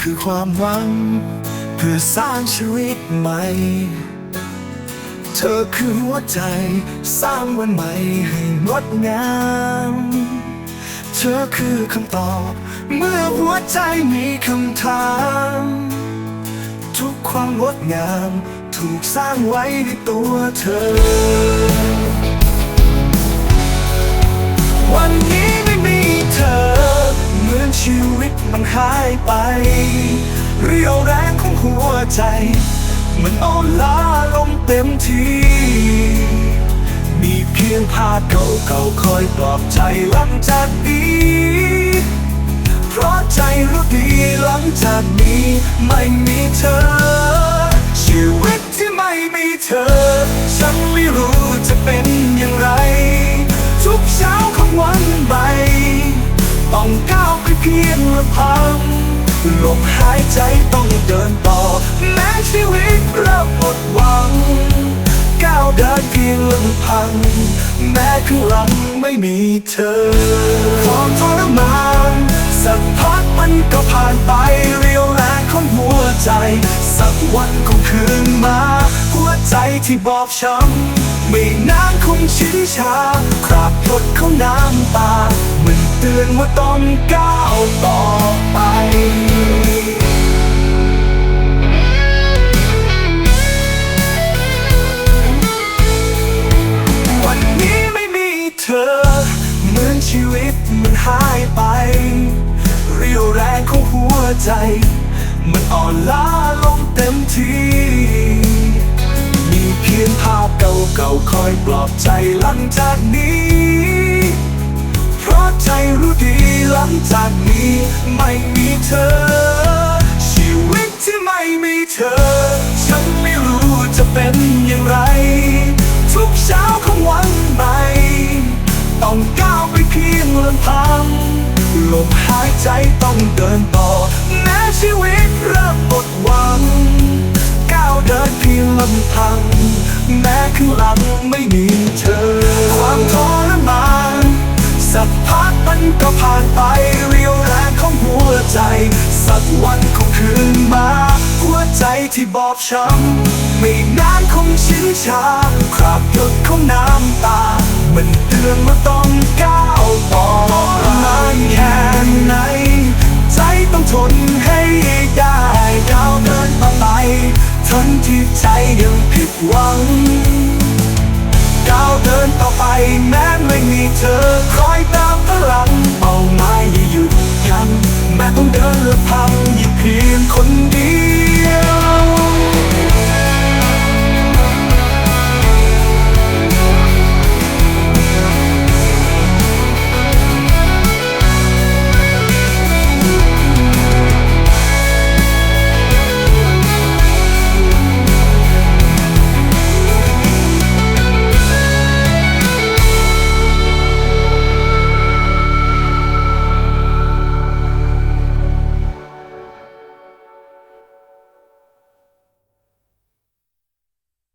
คือความหวัง เพื่อสร้างชีวิตใหม่ เธอคือหัวใจสร้างวันใหม่ให้งดงาม เธอคือคำตอบ เมื่อหัวใจมีคำถาม ทุกความงดงาม ถูกสร้างไว้ในตัวเธอ หายไป เรียวแรงของหัวใจ มันอ่อนล้าลงเต็มทีมีเพียงภาพเก่าๆคอยปลอบใจหลังจากนี้เพราะใจรู้ดีหลังจากนี้ไม่มีเธอ ชีวิตที่ไม่มีเธอ ฉันไม่รู้จะเป็น พังลมหายใจต้องเดินต่อ แม้ชีวิตเริ่มหมดหวัง ก้าวเดินเพียงลำพัง แม้ข้างหลังไม่มีเธอความทรมานสักพักมันก็ผ่านไปเรียวแรงของหัวใจ สักวันคงคืนมา หัวใจที่บอบช้ำ ไม่นานคงชินชา คราบหยดของน้ำตา มันเตือนว่าต้องก้าวต่อไปวันนี้ไม่มีเธอเหมือนชีวิตมันหายไป เรียวแรงของหัวใจ มันอ่อนล้าลงเต็มทีาพเก่าๆคอยปลอบใจหลังจากนี้ เพราะใจรู้ดีหลังจากนี้ไม่มีเธอ ชีวิตที่ไม่มีเธอ ฉันไม่รู้จะเป็นอย่างไร ทุกเช้าของวันใหม่ ต้องก้าวไปเพียงลำพังลมหายใจต้องเดินต่อ แม้ชีวิตเริ่มหมดหวัง ก้าวเดินเพียงลำพัง แม้ข้างหลังไม่มีเธอ ความทรมานสักพักมันก็ผ่านไปเรียวแรงของหัวใจ สักวันคงคืนมา หัวใจที่บอบช้ำไม่นานคงชินชาคราบหยดของน้ำตา มันเตือนว่าต้องการ หวังก้าวเดินต่อไปแม้ไม่มีเธอคอยตามพลังเป้าหมายอย่าหยุดยั้งแม้ต้องเดินลำพังยิ่งเพียงคนเดียว